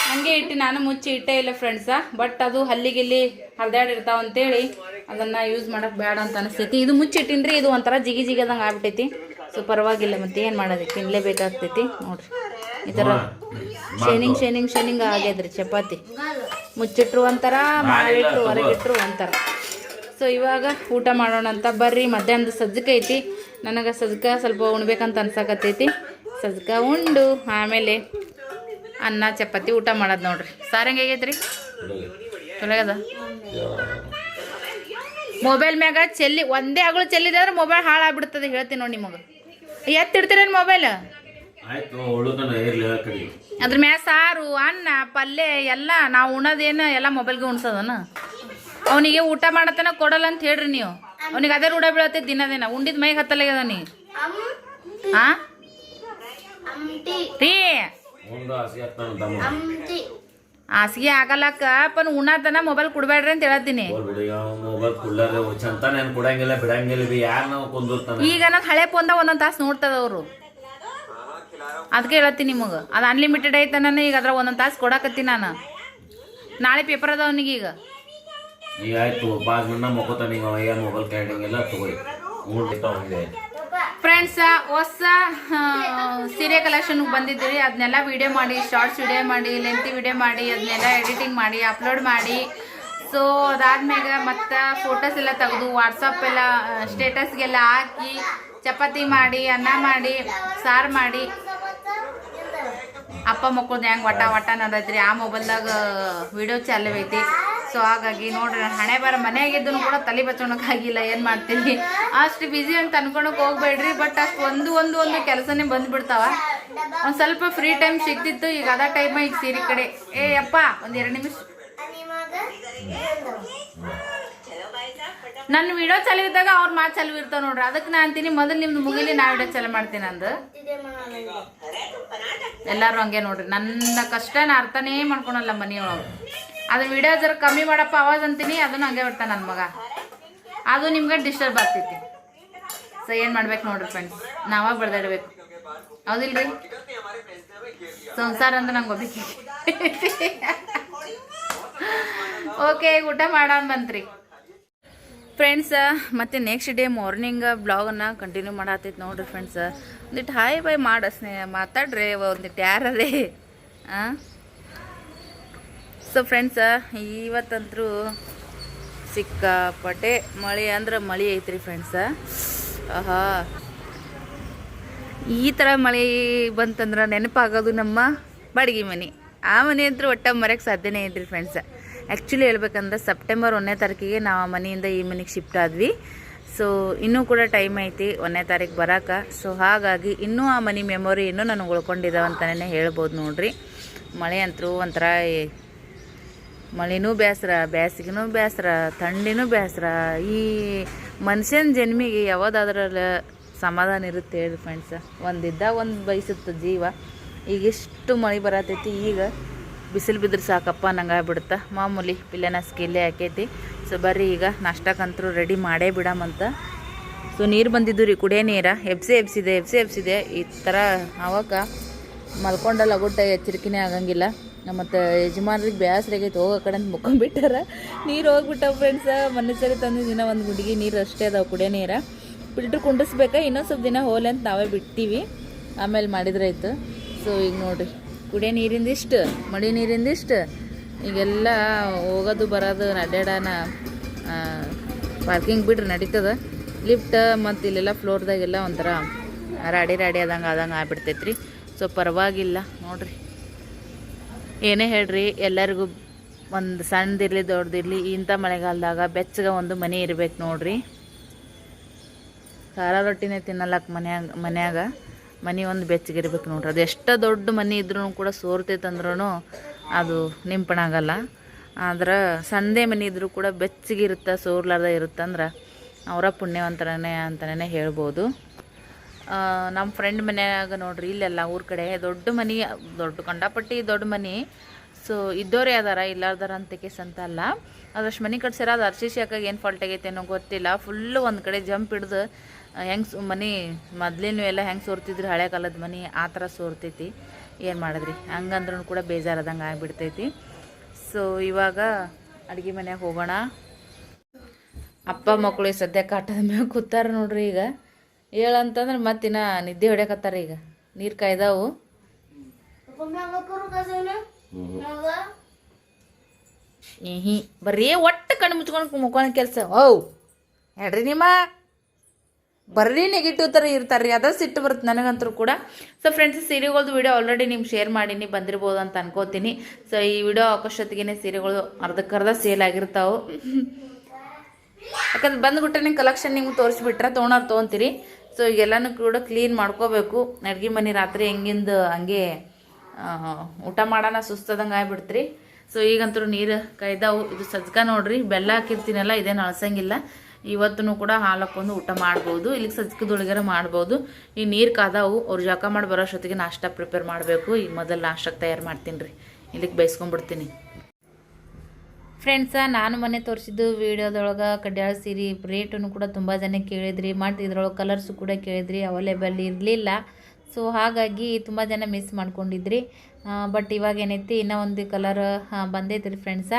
ಹಂಗೆ ಇಟ್ಟು ನಾನು ಮುಚ್ಚಿ ಇಟ್ಟೇ ಇಲ್ಲ ಫ್ರೆಂಡ್ಸ ಬಟ್ ಅದು ಹಲ್ಲಿಗಿಲ್ಲಿ ಹರಿದಾಡಿರ್ತಾವ ಅಂತೇಳಿ ಅದನ್ನು ಯೂಸ್ ಮಾಡೋಕೆ ಬೇಡ ಅಂತ ಅನಿಸ್ತೈತಿ. ಇದು ಮುಚ್ಚಿಟ್ಟಿನ್ರಿ ಇದು ಒಂಥರ ಜಿಗಿ ಜಿಗದಂಗೆ ಆಗ್ಬಿಟ್ಟೈತಿ. ಸೊ ಪರವಾಗಿಲ್ಲ ಮತ್ತೆ ಏನು ಮಾಡೋದು ತಿನ್ಲೇಬೇಕಾಗ್ತೈತಿ ನೋಡ್ರಿ. ಈ ಥರ ಶೈನಿಂಗ್ ಶೈನಿಂಗ್ ಶೈನಿಂಗ್ ಆಗ್ಯದ್ರಿ ಚಪಾತಿ. ಮುಚ್ಚಿಟ್ರು ಒಂಥರ ಮಾಡಿಟ್ರು ಹೊರಗಿಟ್ರು ಒಂಥರ. ಸೊ ಇವಾಗ ಊಟ ಮಾಡೋಣ ಅಂತ ಬರ್ರಿ. ಮಧ್ಯಾಹ್ನದ ಸಜ್ಜಕ ಐತಿ. ನನಗೆ ಸಜ್ಜಕ ಸ್ವಲ್ಪ ಉಣ್ಬೇಕಂತ ಅನ್ಸಕತ್ತೈತಿ. ಸಜ್ಜಕ ಉಂಡು. ಆಮೇಲೆ ಅನ್ನ ಚಪಾತಿ ಊಟ ಮಾಡೋದು ನೋಡ್ರಿ. ಸಾರ್ ಹೆಂಗೆ ಮೊಬೈಲ್ ಮ್ಯಾಗ ಚೆಲ್ಲಿ ಒಂದೇ ಆಗಲು ಚೆಲ್ಲಿದೆ ಅಂದ್ರೆ ಮೊಬೈಲ್ ಹಾಳಾಗ್ಬಿಡ್ತದೆ ಹೇಳ್ತೀನಿ ನೋಡಿ ನಿಮಗೆ. ಎತ್ತಿಡ್ತೀರೇನು ಮೊಬೈಲ್ ಅದ್ರ ಮ್ಯಾಗ ಸಾರು ಅನ್ನ ಪಲ್ಯ ಎಲ್ಲ ನಾವು ಉಣೋದೇನು ಎಲ್ಲ ಮೊಬೈಲ್ಗೆ ಉಣ್ಸೋದನ? ಅವನಿಗೆ ಊಟ ಮಾಡತನ ಕೊಡಲ್ಲ ಅಂತ ಹೇಳ್ರಿ ನೀವು. ಅವನಿಗೆ ಅದೇ ರೂಢ ಬೀಳತ್ತೆ ದಿನ ದಿನ. ಉಂಡಿದ ಮೈಗೆ ಹತ್ತಲಾಗ್ಯದ ನೀ? ಹಾಂ ರೀ ಹಾಸಿಗೆ ಆಗಲ್ಲಕ್ಕ ಪನ್ ಉಣ್ಣತನ ಮೊಬೈಲ್ ಕೊಡ್ಬೇಡ್ರಿ ಅಂತ ಹೇಳತ್ತೀನಿ. ಈಗ ನನ್ನ ಹಳೆ ಪೋನ್ ಒಂದೊಂದ್ ತಾಸ್ ನೋಡ್ತದ ಅವ್ರು. ಅದಕ್ಕೆ ಹೇಳತ್ತೀನಿ ನಿಮಗ ಅದು ಅನ್ಲಿಮಿಟೆಡ್ ಐತೆ ನಾನು ಈಗ ಅದ್ರ ಒಂದೊಂದ್ ತಾಸ್ ಕೊಡಕತ್ತೀನಿ ನಾನು. ನಾಳೆ ಪೇಪರ್ ಅದ ಅವನಿಗೆ ಈಗ. ಈಗ ಆಯ್ತು ಬಾಜ್ ಮಣ್ಣ ಮಕ್ಕೋತಾನೆ ಈಗ ಮೊಬೈಲ್ ಕ್ಯಾಂಡಿಂಗ್ ಎಲ್ಲ ತಗೋಯ್ ಮೂರು ಫ್ರೆಂಡ್ಸ್ ಹೊಸ ಸೀರೆ ಕಲೆಕ್ಷನ್ ಬಂದಿದ್ದೀರಿ. ಅದನ್ನೆಲ್ಲ ವಿಡಿಯೋ ಮಾಡಿ ಶಾರ್ಟ್ಸ್ ವಿಡಿಯೋ ಮಾಡಿ ಲೆಂತಿ ವಿಡಿಯೋ ಮಾಡಿ, ಅದನ್ನೆಲ್ಲ ಎಡಿಟಿಂಗ್ ಮಾಡಿ ಅಪ್ಲೋಡ್ ಮಾಡಿ. ಸೊ ಅದಾದ್ಮ್ಯಾಗ ಮತ್ತು ಫೋಟೋಸ್ ಎಲ್ಲ ತೆಗೆದು ವಾಟ್ಸಪ್ ಎಲ್ಲ ಸ್ಟೇಟಸ್ಗೆಲ್ಲ ಹಾಕಿ, ಚಪಾತಿ ಮಾಡಿ, ಅನ್ನ ಮಾಡಿ, ಸಾರು ಮಾಡಿ. ಅಪ್ಪ ಮಕ್ಕಳದ್ದು ಹೆಂಗೆ ವಟ ವಟ ನಡೈತ್ರಿ ಆ ಮೊಬೈಲ್ದಾಗ ವಿಡಿಯೋ ಐತಿ. ಸೊ ಹಾಗಾಗಿ ನೋಡ್ರಿ ಹಣೆ ಬರ ಮನೆಯಾಗಿದ್ದು ಕೂಡ ತಲೆ ಬಚ್ಚೋಣಕ್ಕಾಗಿಲ್ಲ ಏನು ಮಾಡ್ತೀನಿ? ಅಷ್ಟು ಬ್ಯುಸಿ ಅಂತ ಅನ್ಕೊಳಕ್ಕೆ ಹೋಗ್ಬೇಡ್ರಿ ಬಟ್ ಅಷ್ಟು ಒಂದು ಒಂದು ಒಂದು ಕೆಲಸನೇ ಬಂದ್ಬಿಡ್ತಾವ. ಒಂದು ಸ್ವಲ್ಪ ಫ್ರೀ ಟೈಮ್ ಸಿಗ್ತಿತ್ತು, ಈಗ ಅದ ಟೈಮ್ ಈಗ ಸೀರೆ ಕಡೆ. ಏ, ಅಪ್ಪ, ಒಂದು ಎರಡು ನಿಮಿಷ. ನನ್ನ ವಿಡಿಯೋ ಚಲಿದಾಗ ಇದ್ದಾಗ ಅವ್ರ ಮಾತು ಚಾಲು ಇರ್ತಾವ ನೋಡ್ರಿ. ಅದಕ್ಕೆ ನಾ ಅಂತೀನಿ, ಮೊದಲು ನಿಮ್ದು ಮುಗಿಲಿ, ನಾ ವಿಡಿಯೋ ಚಲ ಮಾಡ್ತೀನಿ ಅಂದು ಎಲ್ಲರೂ ಹಂಗೆ ನೋಡ್ರಿ. ನನ್ನ ಕಷ್ಟ ನಾ ಅರ್ಥನೇ ಮಾಡ್ಕೊಳಲ್ಲ ಮನೆಯೊಳಗೆ ಅದು ವಿಡಿಯೋ ಜರ ಕಮ್ಮಿ ಮಾಡಪ್ಪ ಆವಾಜ್ ಅಂತೀನಿ, ಅದನ್ನು ಹಂಗೆ ಬಿಡ್ತಾನೆ ನನ್ನ ಮಗ. ಅದು ನಿಮ್ಗೆ ಡಿಸ್ಟರ್ಬ್ ಆಗ್ತೈತಿ. ಸೊ ಏನು ಮಾಡ್ಬೇಕು ನೋಡ್ರಿ ಫ್ರೆಂಡ್ಸ್ ನಾವ ಬೆಳೆದಿಡ್ಬೇಕು ಹೌದಿಲ್ರಿ? ಸಂಸಾರ ಅಂದ್ರೆ ನಂಗೆ ಒಬ್ಬಕ್ಕೆ ಓಕೆ, ಊಟ ಮಾಡೋಣ ಬಂತ್ರಿ ಫ್ರೆಂಡ್ಸ್ ಮತ್ತೆ ನೆಕ್ಸ್ಟ್ ಡೇ ಮಾರ್ನಿಂಗ್ ಬ್ಲಾಗನ್ನು ಕಂಟಿನ್ಯೂ ಮಾಡತ್ತೈತೆ ನೋಡ್ರಿ ಫ್ರೆಂಡ್ಸ್ ಒಂದಿಟ್ಟು ಹಾಯ್ ಬಾಯ್ ಮಾಡ ಸ್ನೇಹ, ಮಾತಾಡ್ರಿ ಒಂದಿಟ್ಟು ಯಾರೇ ಹಾಂ ಸೊ ಫ್ರೆಂಡ್ಸ ಇವತ್ತಂತರೂ ಸಿಕ್ಕಾಪಟ್ಟೆ ಮಳೆ ಅಂದ್ರೆ ಮಳೆ ಐತ್ರಿ ಫ್ರೆಂಡ್ಸ ಆಹಾ. ಈ ಥರ ಮಳೆ ಬಂತಂದ್ರೆ ನೆನಪಾಗೋದು ನಮ್ಮ ಬಾಡಿಗೆ ಮನೆ. ಆ ಮನೆ ಅಂತೂ ಒಟ್ಟ ಮರೆಯಕ್ಕೆ ಸಾಧ್ಯನೇ ಇದ್ರಿ ಫ್ರೆಂಡ್ಸ್ ಆ್ಯಕ್ಚುಲಿ ಹೇಳ್ಬೇಕಂದ್ರೆ ಸೆಪ್ಟೆಂಬರ್ ಒಂದನೇ ತಾರೀಕಿಗೆ ನಾವು ಆ ಮನೆಯಿಂದ ಈ ಮನೆಗೆ ಶಿಫ್ಟ್ ಆದ್ವಿ. ಸೊ ಇನ್ನೂ ಕೂಡ ಟೈಮ್ ಐತಿ ಒಂದನೇ ತಾರೀಕು ಬರೋಕೆ. ಸೊ ಹಾಗಾಗಿ ಇನ್ನೂ ಆ ಮನೆ ಮೆಮೊರಿ ಇನ್ನೂ ನನಗೆ ಉಳ್ಕೊಂಡಿದ್ದಾವೆ ಅಂತಲೇ ಹೇಳ್ಬೋದು ನೋಡ್ರಿ. ಮಳೆ ಅಂತೂ ಒಂಥರ ಮಳೆನೂ ಬೇಸರ ಬೇಸಿಗೆನೂ ಬೇಸರ ಥಂಡಿನೂ ಬೇಸರ ಈ ಮನುಷ್ಯನ ಜನ್ಮಿಗೆ ಯಾವುದಾದ್ರಲ್ಲಿ ಸಮಾಧಾನ ಇರುತ್ತೆ ಹೇಳಿ ಫ್ರೆಂಡ್ಸ್ ಒಂದಿದ್ದ ಒಂದು ಬಯಸುತ್ತೆ ಜೀವ. ಈಗ ಎಷ್ಟು ಮಳೆ ಬರತೈತಿ, ಈಗ ಬಿಸಿಲು ಬಿದ್ರೆ ಸಾಕಪ್ಪ, ನಂಗೆ ಆಗ್ಬಿಡುತ್ತೆ. ಮಾಮೂಲಿ ಪಿಲ್ಲೆನ ಸ್ಕಿಲ್ಲೇ ಹಾಕೈತಿ. ಸೊ ಬರ್ರಿ, ಈಗ ನಾಷ್ಟಕ್ಕಂತರೂ ರೆಡಿ ಮಾಡೇ ಬಿಡಮಂತ. ಸೊ ನೀರು ಬಂದಿದ್ದು ರೀ, ಕುಡಿಯೋ ನೀರ. ಎಬ್ಸಿ, ಎಬ್ಸಿದೆ ಎಬ್ಸಿ, ಎಬ್ಸಿದೆ. ಈ ಥರ ಆವಾಗ ಮಲ್ಕೊಂಡಲ್ಲ ಗುಟ್ಟ ಎಚ್ಚರಿಕೆನೇ ಆಗಂಗಿಲ್ಲ. ಮತ್ತು ಯಜಮಾನ್ರಿಗೆ ಬೇಸರಾಗೈತೆ ಹೋಗೋ ಕಡೆ ಅಂತ ಮುಕ್ಕೊಂಡ್ಬಿಟ್ಟಾರ ನೀರು ಹೋಗ್ಬಿಟ್ಟ ಫ್ರೆಂಡ್ಸ ಮೊನ್ನೆ ಸರಿ ತಂದು ದಿನ ಒಂದು ಗುಡಿಗೆ ನೀರು ಅಷ್ಟೇ ಅದಾವೆ, ಕುಡಿಯೋ ನೀರ. ಫಿಲ್ಟ್ರ್ ಕುಂಡಿಸ್ಬೇಕಾ? ಇನ್ನೊಂದು ಸ್ವಲ್ಪ ದಿನ ಹೋಲೆ ಅಂತ ನಾವೇ ಬಿಡ್ತೀವಿ ಆಮೇಲೆ ಮಾಡಿದ್ರೆ ಆಯ್ತು. ಸೊ ಈಗ ನೋಡಿರಿ ಕುಡಿಯೋ ನೀರಿಂದ ಇಷ್ಟು, ಮಳೆ ನೀರಿಂದ ಇಷ್ಟು, ಈಗೆಲ್ಲ ಹೋಗೋದು ಬರೋದು ಅಡ್ಡಾಡನ ಪಾರ್ಕಿಂಗ್ ಬಿಡ್ರಿ ನಡೀತದೆ. ಲಿಫ್ಟ್ ಮತ್ತು ಇಲ್ಲೆಲ್ಲ ಫ್ಲೋರ್ದಾಗೆಲ್ಲ ಒಂಥರ ರಾಡಿ ರಾಡಿ ಆದಂಗೆ ಆದಂಗೆ ಆಗ್ಬಿಡ್ತೈತ್ರಿ. ಸೊ ಪರವಾಗಿಲ್ಲ, ನೋಡಿರಿ. ಏನೇ ಹೇಳ್ರಿ, ಎಲ್ಲರಿಗೂ ಒಂದು ಸಣ್ಣದಿರಲಿ, ದೊಡ್ಡದಿರಲಿ, ಇಂಥ ಮಳೆಗಾಲದಾಗ ಬೆಚ್ಚಗೆ ಒಂದು ಮನೆ ಇರ್ಬೇಕು ನೋಡ್ರಿ. ಖಾರ ರೊಟ್ಟಿನೇ ತಿನ್ನಲಕ್ಕ ಮನ್ಯಾಗ ಮನ್ಯಾಗ. ಮನೆ ಒಂದು ಬೆಚ್ಚಗಿರ್ಬೇಕು ನೋಡ್ರಿ. ಅದು ಎಷ್ಟು ದೊಡ್ಡ ಮನೆ ಇದ್ರೂ ಕೂಡ ಸೋರ್ತೈತೆ ಅಂದ್ರೂ ಅದು ನಿಂಪಣಾಗಲ್ಲ ಆದ್ರೆ ಸಂದೆ ಮನೆ ಇದ್ರೂ ಕೂಡ ಬೆಚ್ಚಗಿರುತ್ತೆ, ಸೋರ್ಲಾರ್ದ ಇರುತ್ತಂದ್ರೆ ಅವರ ಪುಣ್ಯವಂತರನೇ ಅಂತಲೇ ಹೇಳ್ಬೋದು. ನಮ್ಮ ಫ್ರೆಂಡ್ ಮನೆಯಾಗ ನೋಡ್ರಿ, ಇಲ್ಲೆಲ್ಲ ಊರ ಕಡೆ ದೊಡ್ಡ ಮನೆ, ದೊಡ್ಡ ಕಂಡಾಪಟ್ಟಿ, ದೊಡ್ಡ ಮನೆ. ಸೊ ಇದ್ದೋರೇ ಅದಾರ, ಇಲ್ಲಾರ್ದಾರ ಅಂತ ಕೇಸ್ ಅಂತ ಅಲ್ಲ. ಅದಷ್ಟು ಮನೆ ಕಟ್ಸ್ಯಾರ ಅದು ಅರ್ಶಿಶಿ ಹಾಕಾಗ ಏನು ಫಾಲ್ಟ್ ಆಗೈತೆ ಅನ್ನೋ ಗೊತ್ತಿಲ್ಲ. ಫುಲ್ಲು ಒಂದು ಕಡೆ ಜಂಪ್ ಹಿಡ್ದು ಹೆಂಗೆ ಮನೆ ಮೊದ್ಲೇನು ಎಲ್ಲ ಹೆಂಗೆ ಸೋರ್ತಿದ್ರು ಹಳೆ ಕಾಲದ ಮನೆ ಆ ಥರ ಸೋರ್ತೈತಿ. ಏನು ಮಾಡಿದ್ರಿ? ಹಂಗಂದ್ರೂ ಕೂಡ ಬೇಜಾರದಂಗೆ ಆಗಿಬಿಡ್ತೈತಿ. ಸೊ ಇವಾಗ ಅಡುಗೆ ಮನೆಗೆ ಹೋಗೋಣ. ಅಪ್ಪ ಮಕ್ಕಳು ಸದ್ಯ ಕಾಟದ ಮೇಲೆ ಕೂತಾರ ನೋಡ್ರಿ ಈಗ. ಹೇಳಂತಂದ್ರೆ ಮತ್ತಿನ ನಿದ್ದೆ ಹೊಡ್ಯಾಕತ್ತಾರ ಈಗ. ನೀರು ಕಾಯ್ದಾವು. ಹಿ ಬರೀ ಒಟ್ಟು ಕಣ್ಣು ಮುಚ್ಕೊಂಡು ಮುಖ ಕೆಲಸ. ಹೌ ಹೇಳ್ರಿ ನಿಮ್ಮ. ಬರೀ ನೆಗೆಟಿವ್ ಥರ ಇರ್ತಾರೆ ರೀ ಅದ ಸಿಟ್ಟು ಬರುತ್ತೆ ನನಗಂತೂ ಕೂಡ. ಸೊ ಫ್ರೆಂಡ್ಸ್ ಸೀರೆಗಳ್ದು ವಿಡಿಯೋ ಆಲ್ರೆಡಿ ನಿಮ್ಗೆ ಶೇರ್ ಮಾಡೀನಿ, ಬಂದಿರ್ಬೋದು ಅಂತ ಅನ್ಕೋತೀನಿ. ಸೊ ಈ ವಿಡಿಯೋ ಆಕೋಷ್ಟೊತ್ತಿಗೆ ಸೀರೆಗಳು ಅರ್ಧಕ್ಕರ್ಧ ಸೇಲ್ ಆಗಿರ್ತಾವೆ. ಯಾಕಂದ್ರೆ ಬಂದ್ಬಿಟ್ರೆ ಕಲೆಕ್ಷನ್ ನಿಮ್ಗೆ ತೋರಿಸ್ಬಿಟ್ರೆ ತೊಗೊಳೋರು ತೊಗೊಂತೀರಿ ಸೊ ಈಗೆಲ್ಲನೂ ಕೂಡ ಕ್ಲೀನ್ ಮಾಡ್ಕೋಬೇಕು. ಅಡ್ಗೆ ಮನೆ ರಾತ್ರಿ ಹೆಂಗಿಂದು ಹಂಗೆ ಊಟ ಮಾಡೋಣ ಸುಸ್ತದಂಗೆ ಆಗ್ಬಿಡ್ತೀರಿ. ಸೊ ಈಗಂತೂ ನೀರು ಕಾಯ್ದಾವು ಇದು ಸಜ್ಕ ನೋಡ್ರಿ, ಬೆಲ್ಲ ಹಾಕಿರ್ತೀನಲ್ಲ, ಇದೇನು ಅಳಸಂಗಿಲ್ಲ. ಇವತ್ತೂ ಕೂಡ ಹಾಲಕ್ಕೊಂದು ಊಟ ಮಾಡ್ಬೋದು, ಇಲ್ಲಿಗೆ ಸಜ್ಕದೊಳಗಾರ ಮಾಡ್ಬೋದು. ಈ ನೀರು ಕಾದಾವು ಅವ್ರು ಜಳಕ ಮಾಡಿ ಬರೋಷ್ಟೊತ್ತಿಗೆ ನಾಷ್ಟ ಪ್ರಿಪೇರ್ ಮಾಡಬೇಕು. ಈಗ ಮೊದಲು ನಾಷ್ಟಕ್ಕೆ ತಯಾರು ಮಾಡ್ತೀನಿ ರೀ. ಇಲ್ಲಿಗೆ ಬೇಯಿಸ್ಕೊಂಡ್ಬಿಡ್ತೀನಿ. ಫ್ರೆಂಡ್ಸ ನಾನು ಮೊನ್ನೆ ತೋರಿಸಿದ್ದು ವೀಡಿಯೋದೊಳಗೆ ಕಡ್ಯಾಳ ಸೀರೆ ರೇಟನ್ನು ಕೂಡ ತುಂಬ ಜನ ಕೇಳಿದ್ರಿ. ಮತ್ತು ಇದ್ರೊಳಗೆ ಕಲರ್ಸು ಕೂಡ ಕೇಳಿದ್ರಿ. ಅವೈಲೇಬಲ್ ಇರಲಿಲ್ಲ. ಸೊ ಹಾಗಾಗಿ ತುಂಬ ಜನ ಮಿಸ್ ಮಾಡ್ಕೊಂಡಿದ್ರಿ. ಬಟ್ ಇವಾಗ ಏನೈತಿ, ಇನ್ನೂ ಒಂದು ಕಲರ್ ಬಂದೈತೆ ರೀ ಫ್ರೆಂಡ್ಸ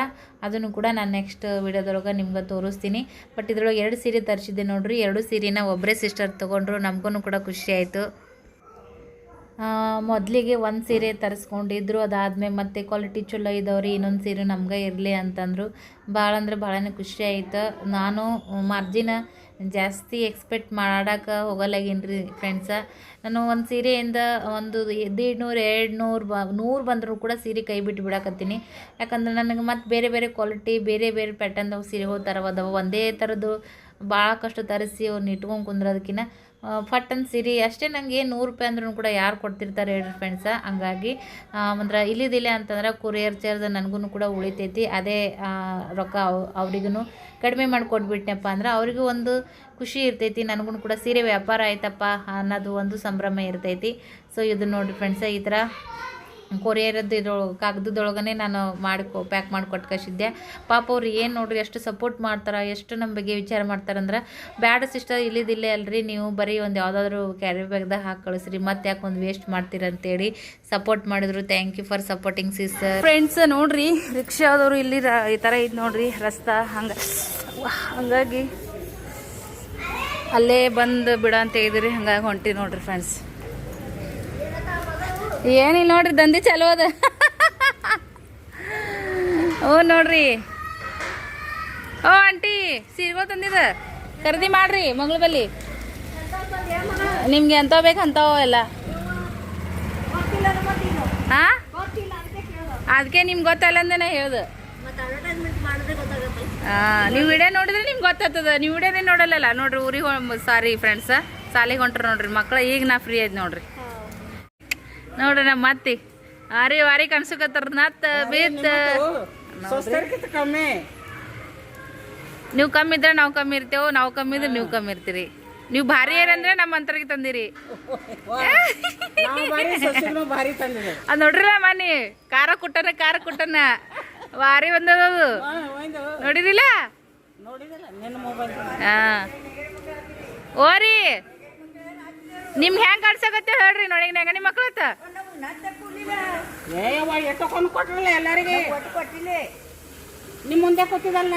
ಅದನ್ನು ಕೂಡ ನಾನು ನೆಕ್ಸ್ಟ್ ವೀಡಿಯೋದೊಳಗೆ ನಿಮ್ಗೆ ತೋರಿಸ್ತೀನಿ. ಬಟ್ ಇದ್ರೊಳಗೆ ಎರಡು ಸೀರೆ ತರಿಸಿದ್ದೆ ನೋಡಿರಿ, ಎರಡು ಸೀರೆನ ಒಬ್ಬರೇ ಸಿಸ್ಟರ್ ತೊಗೊಂಡ್ರು ನಮಗೂ ಕೂಡ ಖುಷಿ ಆಯಿತು. ಮೊದಲಿಗೆ ಒಂದು ಸೀರೆ ತರಿಸ್ಕೊಂಡಿದ್ರು ಅದಾದ್ಮೇಲೆ ಮತ್ತೆ ಕ್ವಾಲಿಟಿ ಚಲೋ ಇದಾವ್ರಿ ಇನ್ನೊಂದು ಸೀರೆ ನಮ್ಗೆ ಇರಲಿ ಅಂತಂದರು. ಭಾಳ ಅಂದ್ರೆ ಭಾಳನೇ ಖುಷಿ ಆಯ್ತು. ನಾನು, ಮಾರ್ಜಿನ ಜಾಸ್ತಿ ಎಕ್ಸ್ಪೆಕ್ಟ್ ಮಾಡಕ್ಕೆ ಹೋಗಲ್ಲಾಗೇನ್ರಿ ಫ್ರೆಂಡ್ಸ ನಾನು ಒಂದು ಸೀರೆಯಿಂದ ಒಂದು ದೇಡ್ ನೂರು ಎರಡು ನೂರು ಬ, ನೂರು ಬಂದರೂ ಕೂಡ ಸೀರೆ ಕೈ ಬಿಟ್ಟು ಬಿಡಕತ್ತೀನಿ. ಯಾಕಂದ್ರೆ ನನಗೆ ಮತ್ತು ಬೇರೆ ಬೇರೆ ಕ್ವಾಲಿಟಿ ಬೇರೆ ಬೇರೆ ಪ್ಯಾಟರ್ನ್ದಾಗ ಸೀರೆಗಳು ಥರ ಅದಾವ ಒಂದೇ ಥರದ್ದು ಭಾಳ ಕಷ್ಟ ತರಿಸಿ ಅವ್ರನ್ನ ಇಟ್ಕೊಂಡು ಕುಂದ್ರೋದಕ್ಕಿಂತ ಫಟ್ ಅಂತ ಸಿರಿ, ಅಷ್ಟೇ ನನಗೆ ನೂರು ರೂಪಾಯಿ ಅಂದ್ರೂ ಕೂಡ ಯಾರು ಕೊಡ್ತಿರ್ತಾರೆ ಹೇಳಿ ಫ್ರೆಂಡ್ಸ ಹಂಗಾಗಿ ಅಂದ್ರೆ ಇಲ್ಲಿದಿಲ್ಲ ಅಂತಂದ್ರೆ ಕುರಿಯರ್ ಚಾರ್ಜ್ ನನಗೂ ಕೂಡ ಉಳಿತೈತಿ. ಅದೇ ರೊಕ್ಕ ಅವ್ರಿಗೂ ಕಡಿಮೆ ಮಾಡಿ ಅಂದ್ರೆ ಅವ್ರಿಗೂ ಒಂದು ಖುಷಿ ಇರ್ತೈತಿ. ನನಗೂ ಕೂಡ ಸೀರೆ ವ್ಯಾಪಾರ ಆಯ್ತಪ್ಪ ಅನ್ನೋದು ಒಂದು ಸಂಭ್ರಮ ಇರ್ತೈತಿ. ಸೊ ಇದು ನೋಡಿರಿ ಫ್ರೆಂಡ್ಸ ಈ ಥರ ಕೊರಿಯರದ್ದು ಇದ್ರೊಳಗೆ ಕಾಗದದೊಳಗನೆ ನಾನು ಮಾಡಿಕೊ, ಪ್ಯಾಕ್ ಮಾಡಿ ಕೊಟ್ಟು ಪಾಪ ಅವ್ರು ಏನು ನೋಡ್ರಿ ಎಷ್ಟು ಸಪೋರ್ಟ್ ಮಾಡ್ತಾರೆ, ಎಷ್ಟು ನಮ್ಮ ಬಗ್ಗೆ ವಿಚಾರ ಮಾಡ್ತಾರಂದ್ರೆ ಬ್ಯಾಡ ಸಿಸ್ಟರ್ ಇಲ್ಲಿದಿಲ್ಲೇ ಅಲ್ರಿ, ನೀವು ಬರೀ ಒಂದು ಯಾವುದಾದ್ರೂ ಕ್ಯಾರಿ ಬ್ಯಾಗ್ದಾಗ ಹಾಕಿ ಕಳಿಸ್ರಿ, ಮತ್ತೆ ಯಾಕೆ ಒಂದು ವೇಸ್ಟ್ ಮಾಡ್ತೀರಂತೇಳಿ ಸಪೋರ್ಟ್ ಮಾಡಿದ್ರು. Thank you for supporting sister friends ನೋಡ್ರಿ ರಿಕ್ಷಾದವರು ಇಲ್ಲಿ ಈ ಥರ ಇದು ನೋಡ್ರಿ, ರಸ್ತಾ, ಹಂಗೆ ಹಂಗಾಗಿ ಅಲ್ಲೇ ಬಂದು ಬಿಡ ಅಂತ ಹೇಳಿದ್ರಿ, ಹಂಗಾಗಿ ಹೊಂಟಿ ನೋಡ್ರಿ ಫ್ರೆಂಡ್ಸ್ ಏನಿಲ್ಲ ನೋಡ್ರಿ ದಂದಿ ಚಲೋ ಅದ. ಓ ನೋಡ್ರಿ. ಓ, ಆಂಟಿ ಸೀರೆಗಳು ತಂದಿದ. ಖರೀದಿ ಮಾಡ್ರಿ ಮಗಳ ಬಲ್ಲಿ. ನಿಮ್ಗೆ ಎಂತ ಬೇಕು ಅಂತಾವ ಎಲ್ಲ. ಹಾ? ಅದಕ್ಕೆ ನಿಮ್ಗೆ ಗೊತ್ತಲ್ಲ ಅಂದೇನೆ ಹೇಳ್ದು. ನೀವು ವಿಡಿಯೋ ನೋಡಿದ್ರೆ ನಿಮ್ಗೆ ಗೊತ್ತಾಗ್ತದ. ನೀವು ವಿಡಿಯೋನೇ ನೋಡಲ್ಲಲ್ಲ. ನೋಡ್ರಿ ಊರಿಗೆ ಸಾರಿ ಫ್ರೆಂಡ್ಸ್ ಸಾಲಿಗೆ ಹೊಂಟ್ರ ನೋಡ್ರಿ ಮಕ್ಳು. ಈಗ ನಾ ಫ್ರೀ ಆಯ್ತು ನೋಡ್ರಿ. ನೋಡ್ರಿ ನಮ್ಮ ಮತ್ತಿ. ಆರಿ ವಾರಿ ಕಣ್ಸಕತ್ತಾರ ನತ್ ಬೀತ್. ಕಮ್ಮಿ. ನೀವು ಕಮ್ಮಿ ಇದ್ರೆ ನಾವು ಕಮ್ಮಿ ಇರ್ತೇವೆ ನಾವು ಕಮ್ಮಿ ಇದ್ರೆ ನೀವು ಕಮ್ಮಿ ಇರ್ತೀರಿ. ನೀವು ಭಾರಿ ಏನಂದ್ರೆ ನಮ್ಮ ಅಂತರಿಗೆ ತಂದಿರಿ. ಅದ್ ನೋಡ್ರಲ್ಲ ಮನಿ ಖಾರ ಕುಟ್ಟನ ಖಾರ ಕುಟ್ಟನ. ವಾರಿ ಬಂದದದು ನೋಡಿರಿಲ್ಲ? ಹಾ. ಓರಿ ನಿಮ್ಗೆ ಹೆಂಗ್ ಕಾಡ್ಸಕತ್ತೆ ಹೇಳ್ರಿ ನೋಡಿ ನಂಗ ನಿಮ್ಮ ಮಕ್ಳತ್ತ? ಎಷ್ಟೊಂದು ಎಲ್ಲರಿಗೆ. ಕೊಟ್ಟಿಲ್ಲ. ನಿಮ್ಮ ಮುಂದೆ ಕೊಟ್ಟಿದಲ್ಲ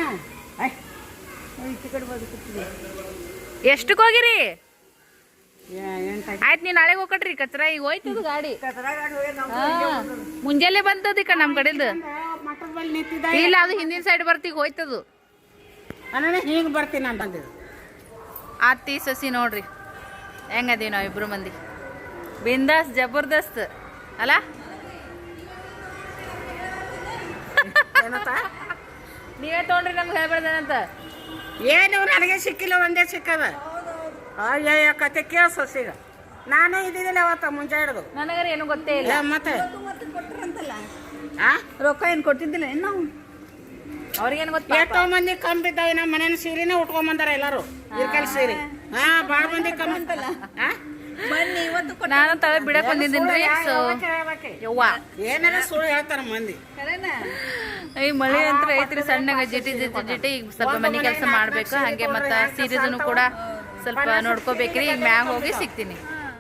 ಎಷ್ಟಕ್ಕೆ ಹೋಗಿರಿ? ಆಯ್ತು? ನೀನು ನಾಳೆಗೆ ಹೋಗಟ್ರಿ ಕತ್ರ ಈಗ ಹೋಯ್ತು ಗಾಡಿ. ಹಾ. ಮುಂಜಾನೆ ಬಂದದ ಈಗ ನಮ್ಮ ಕಡೆದು ಇಲ್ಲ ಅದು ಹಿಂದಿನ ಸೈಡ್ ಬರ್ತೀಗ ಹೋಯ್ತದು. ಅಣ್ಣ ಹಿಂಗೆ ಬರ್ತೀನಿ ಅಂತ ಆತಿ ಸಸಿ ನೋಡ್ರಿ. ಹೆಂಗದೀವಿ ನಾವು ಇಬ್ರು ಮಂದಿ? ಬಿಂದಾಸ್ ಜಬರ್ದಸ್ತ್ ಅಲ್ಲ ನೀವೇ ತೊಗೊಂಡ್ರಿ ನಮ್ಗೆ ಹೇಳ್ಬೇಡ್ದೇನಂತ ಏನು ನನಗೆ ಸಿಕ್ಕಿಲ್ಲ ಒಂದೇ ಸಿಕ್ಕದ. ಅಯ್ಯಯ್ಯ ಕತೆ ಕೇಳ ಸೊಸಿಗ ನಾನೇ ಇದ್ದಿದ್ದಿಲ್ಲ ಅವತ್ತ ಮುಂಚೆ ಹಿಡ್ದು. ನನಗರ ಏನು ಗೊತ್ತೇ ಇಲ್ಲ. ಮತ್ತೆ? ಆ? ರೊಕ್ಕ ಏನು ಕೊಟ್ಟಿದ್ದಿಲ್ಲ ಇನ್ನು ಅವ್ರಿಗೇನು ಗೊತ್ತಿಲ್ಲ ಎಷ್ಟೋ ಮಂದಿ ಕಮ್ಮಿ ಬಿದ್ದಾವೆ ನಮ್ಮ ಮನೇನ ಸೀರೆನೇ ಉಟ್ಕೊಂಬಂದಾರ ಎಲ್ಲರೂ. ಇರ್ಕಲ್ ಸೀರೆ. ಹಾ ಬಾಳ ಮಂದಿ? ನಾನು ತಲೆ ಬಿಡಕ್ ಬಂದಿದ್ದೀನಿ ಸೊ ಯವ್ವ. ಏನಾರ ಸುಳ್ಳು ಹೇಳ್ತಾರ ಮಂದಿ? ಈ ಮಳೆ ಅಂತ ಐತ್ರಿ ಸಣ್ಣಗ ಜಿಟಿ ಜಿಟಿ ಜಿಟಿ ಈಗ ಸ್ವಲ್ಪ ಮನೆ ಕೆಲಸ ಮಾಡ್ಬೇಕು ಹಂಗೆ ಮತ್ತ ಸೀರೀಸನ್ನು ಕೂಡ ಸ್ವಲ್ಪ ನೋಡ್ಕೋಬೇಕ್ರಿ ಈಗ ಮ್ಯಾಗ ಹೋಗಿ ಸಿಗ್ತೀನಿ.